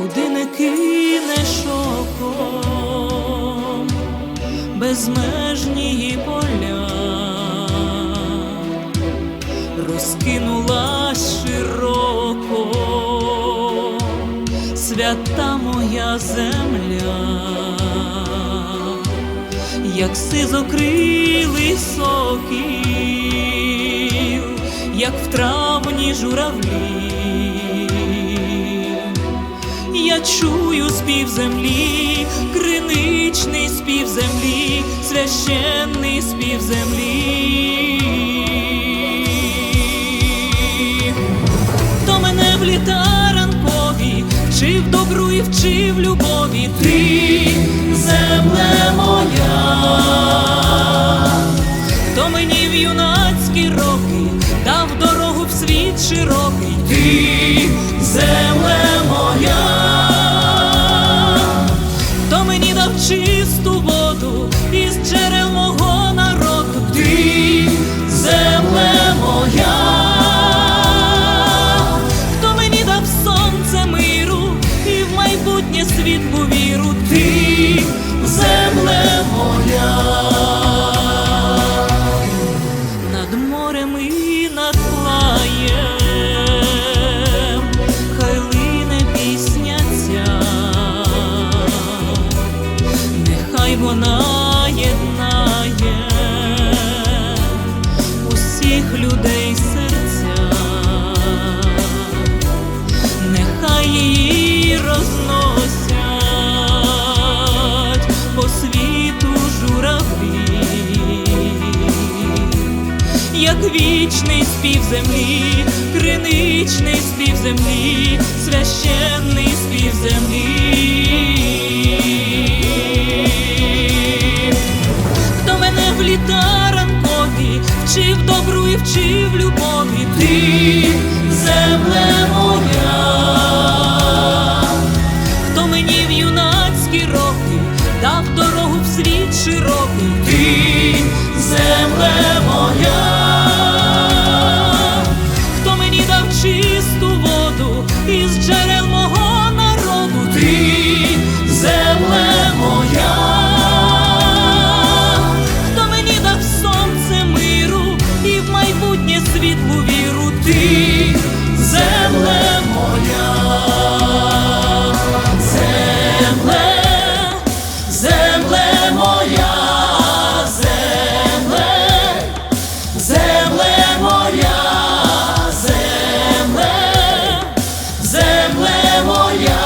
куди не кинеш оком, безмежні поля, розкинулась широко, свята моя земля, як сизокрилий сокіл, як в травні журавлі. Я чую спів землі, криничний спів землі, священний спів землі. Хто мене в літа ранкові, вчив добру і вчив любові, ти земле моя, хто мені в юнацькі роки дав дорогу в світ широкий, світлу віру, ти земле моя. Над морем і над плаєм, хай лине пісня ця, нехай вона єднає усіх людей як вічний спів землі, криничний спів землі, священний спів землі. Хто мене в літа ранкові вчив добру і вчив любові, ти земле, земле моя, земле, земле моя, земле, земле моя.